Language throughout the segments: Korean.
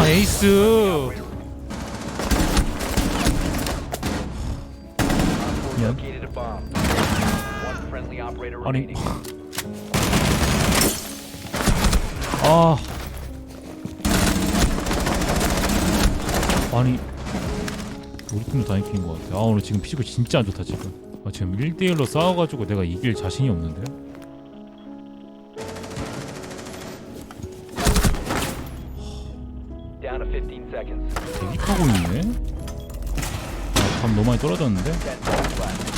아 에이스 미안. Located a bomb. One friendly operator 아니 remaining. 아 아니 우리 팀도 다 이긴 것 같아 아 오늘 지금 피지컬 진짜 안 좋다 지금 아 지금 1대1로 싸워가지고 내가 이길 자신이 없는데 하고 있네 아 감 너무 많이 떨어졌는데 10 seconds left.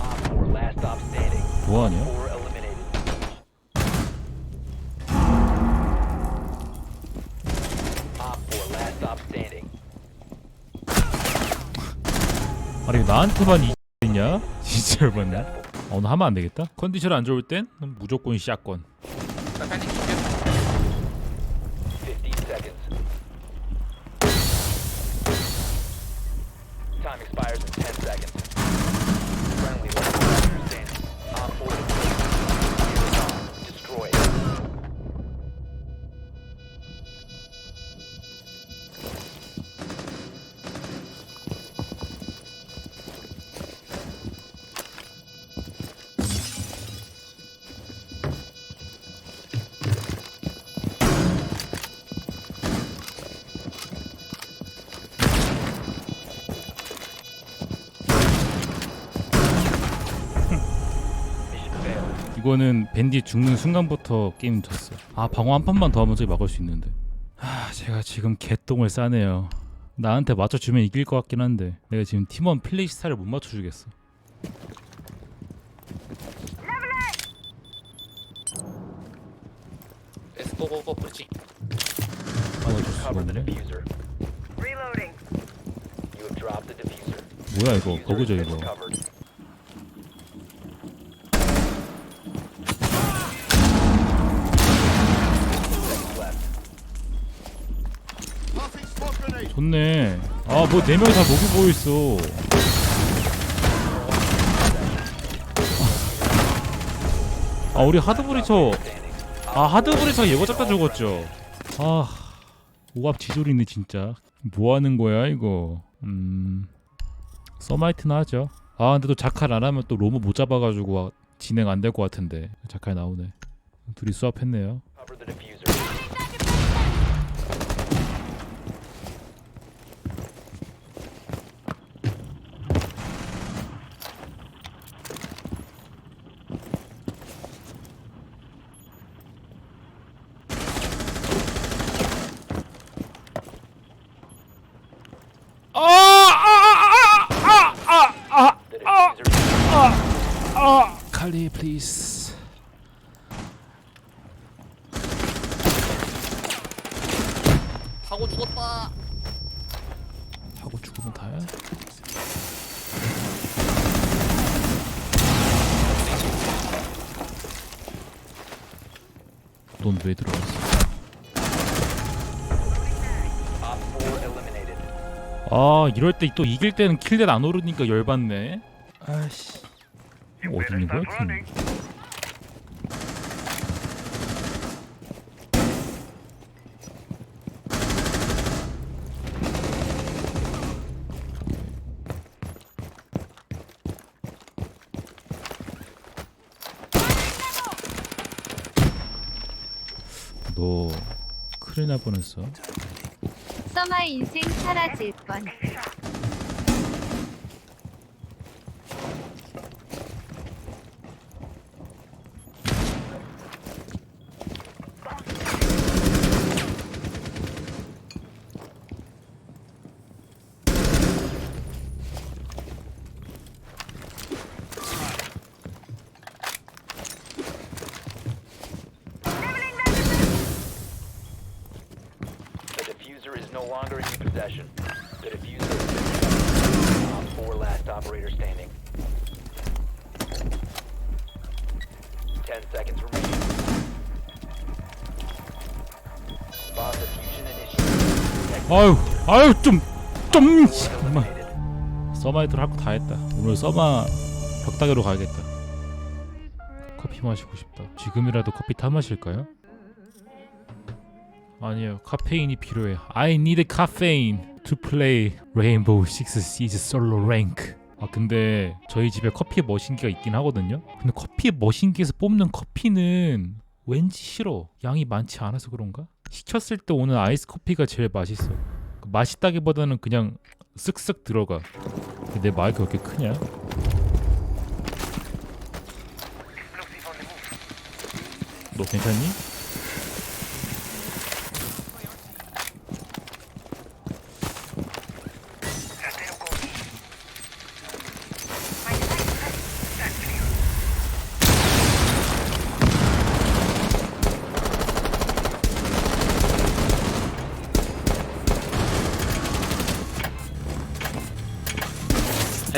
Op 4 last stop standing. 뭐하냐 4 eliminated. Op 4 last stop standing. 아니 나한테만 이냐 진짜 열받네 아, 오늘 하면 안 되겠다 컨디션 안 좋을 땐 무조건 샷건 이거는 밴디 죽는 순간부터 게임 졌어. 아 방어 한 판만 더 하면 저기 막을 수 있는데. 아 제가 지금 개똥을 싸네요. 나한테 맞춰주면 이길 것 같긴 한데 내가 지금 팀원 플레이 스타일을 못 맞춰주겠어. 수가 없네. Reloading. You have dropped the diffuser. 뭐야 이거 버그죠 이거. 좋네. 아 뭐 네 명이 다 목이 보여 있어. 아 우리 하드브리처. 아 하드브리처 예고 잡다 죽었죠. 아 오압 지졸이네 진짜. 뭐 하는 거야 이거. 음 서마이트나 하죠. 아 근데 또 자칼 안 하면 또 로모 못 잡아가지고 진행 안 될 것 같은데 자칼 나오네. 둘이 수합했네요. Cover the diffuser. The diffuser. 칼리 플리즈. 하고 죽었다 하고 죽으면 다야. 넌 왜 들어갔어? Op 4 eliminated. 아 이럴 때 또 이길 때는 킬댓 안 오르니까 열받네. 아씨. 어디 있는 거야 팀? 너 큰일 날 뻔했어. 써마 인생 사라질 뻔. The diffuser is no longer in your possession. The diffuser has been. Op 4 last operator standing. 10 seconds remaining. Bomb diffusion initiated. 아유 아유 좀좀 Four 정말 eliminated. 서마이드로 할거 다 했다 오늘 서마 벽다개로 가야겠다 커피 마시고 싶다 지금이라도 커피 타 마실까요? 아니요. 카페인이 필요해. I need caffeine to play Rainbow Six Siege Solo Rank. 아 근데 저희 집에 커피 머신기가 있긴 하거든요. 근데 커피 머신기에서 뽑는 커피는 왠지 싫어. 양이 많지 않아서 그런가? 시켰을 때 오는 아이스 커피가 제일 맛있어. 그 맛있다기보다는 그냥 쓱쓱 들어가. 내 마이크 왜 이렇게 크냐? 너 괜찮니?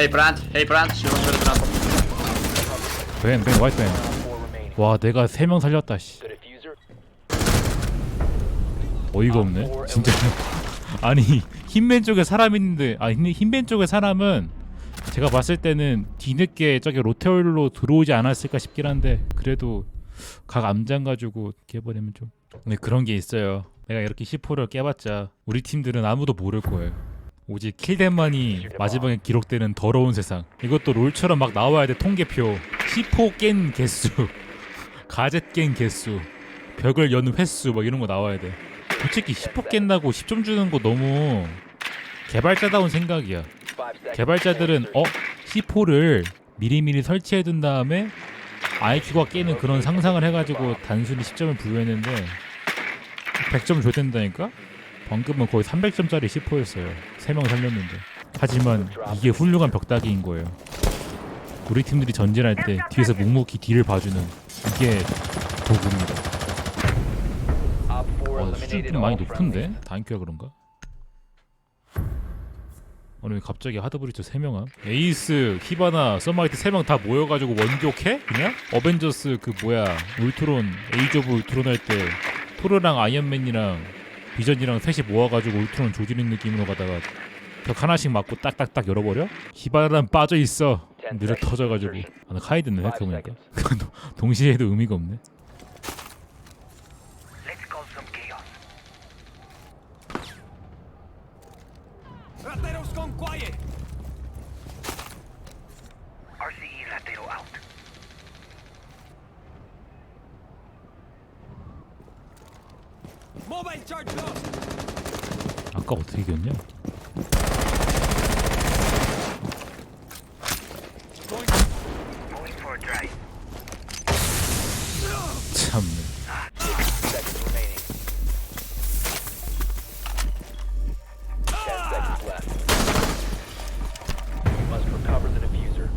Hey Brand, hey Brand, you want to Brand? 벤, 벤, 화이트 벤. Op 4 remaining. 와, 내가 세 명 살렸다, 씨. 어이가 없네. 진짜. 아니, 흰맨 쪽에 사람 있는데, 아, 흰- 흰맨 쪽에 사람은 제가 봤을 때는 뒤늦게 저기 로테올로 들어오지 않았을까 싶긴 한데, 그래도 각 암장 가지고 깨버리면 좀. 근데 그런 게 있어요. 내가 이렇게 10호를 깨봤자, 우리 팀들은 아무도 모를 거예요. 오직 킬댄만이 마지막에 기록되는 더러운 세상. 이것도 롤처럼 막 나와야 돼 통계표. 10호 깬 개수, 가젯 깬 개수, 벽을 연 횟수 막 이런 거 나와야 돼. 솔직히 10호 깬다고 10점 주는 거 너무 개발자다운 생각이야. 개발자들은 어 10호를 미리미리 설치해 둔 다음에 IQ가 깨는 그런 상상을 해가지고 단순히 10점을 부여했는데 100점 줘야 된다니까? 방금은 거의 300점짜리 10호였어요. 3명 살렸는데. 하지만 이게 훌륭한 벽다기인 거예요. 우리 팀들이 전진할 때 뒤에서 묵묵히 뒤를 봐주는 이게 도구입니다. Op 4 와, 수준 eliminated 좀 많이 높은데? 다인큐야 그런가? 왜 갑자기 하드브리처 3명함? 에이스, 히바나, 서마이트 3명 다 모여가지고 원격해? 그냥? 어벤져스 그 뭐야 울트론, 에이즈 오브 울트론 할 때 토르랑 아이언맨이랑 비전이랑 셋이 모아가지고 울트론 조지는 느낌으로 가다가 벽 하나씩 맞고 딱딱딱 열어버려? 히바나는 빠져있어. 느려 터져가지고. 아, 나 카이드네 생각해보니까. 동시에 해도 의미가 없네 아까 어떻게 이겼냐? diffuser.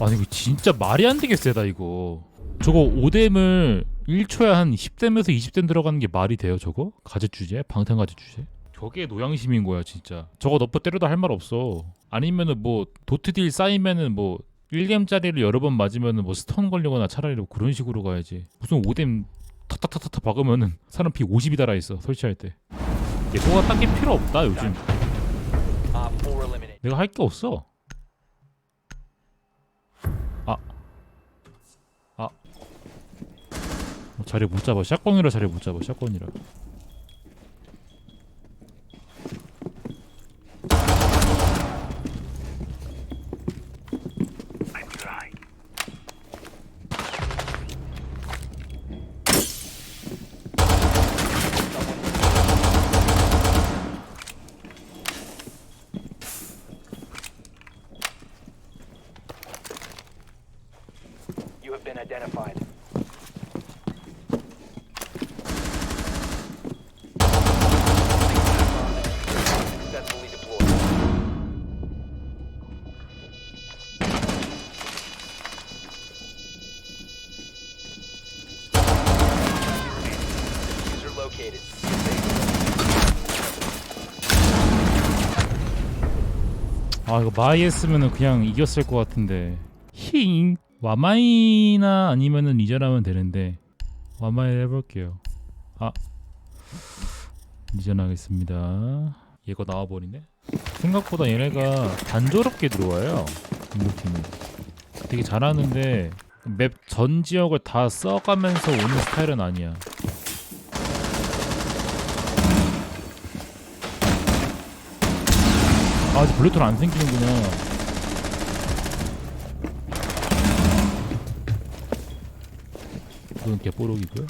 아니 이거 진짜 말이 안 되게 세다 이거. 저거 5뎀을 1초에 한 10뎀에서 20뎀 들어가는 게 말이 돼요 저거? 가젯 주제? 방탄 가젯 주제? 저게 노양심인 거야 진짜. 저거 너프 때려도 할 말 없어. 아니면은 뭐 도트 딜 쌓이면은 뭐 1뎀짜리를 여러 번 맞으면은 뭐 스턴 걸리거나 차라리 뭐 그런 식으로 가야지. 무슨 5뎀 타타타타타 박으면은 사람 피 50이 달아 있어 설치할 때. 예고가 딱히 필요 없다 요즘. Op 4 eliminated. 내가 할 게 없어. 자리 못 잡아. 샷건이라 자리 못 잡아. 샷건이라. 아 이거 마이 했으면은 그냥 이겼을 것 같은데. 힝. 와마이나 아니면은 리전하면 되는데. 와마이 해볼게요. 아. 리전하겠습니다. 얘가 나와버리네. 생각보다 얘네가 단조롭게 들어와요. 공격팀은. 되게 잘하는데 맵 전 지역을 다 써가면서 오는 스타일은 아니야. 아 아직 블루톤 안 생기는구나. 그건 개뽀록이고요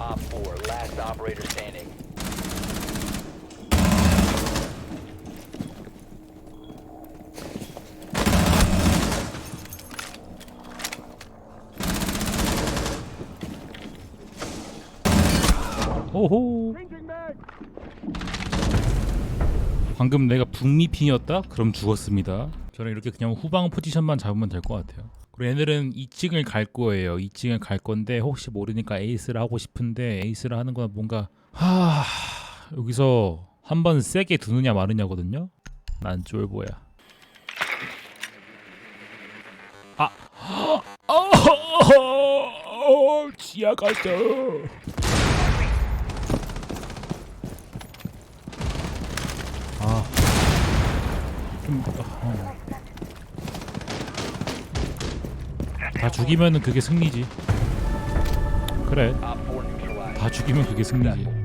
Op 4, last operator standing. 오호. 방금 내가 북미핀이었다? 그럼 죽었습니다. 저는 이렇게 그냥 후방 포지션만 잡으면 될 것 같아요. 그리고 얘들은 2층을 갈 거예요. 2층을 갈 건데 혹시 모르니까 에이스를 하고 싶은데 에이스를 하는 건 뭔가 하 여기서 한 번 세게 두느냐 마느냐거든요? 난 쫄보야. 아 어, 지하 가자 아. 좀, 어. 다 죽이면은 그게 승리지. 그래. Op 4 neutralized. 다 죽이면 그게 승리지.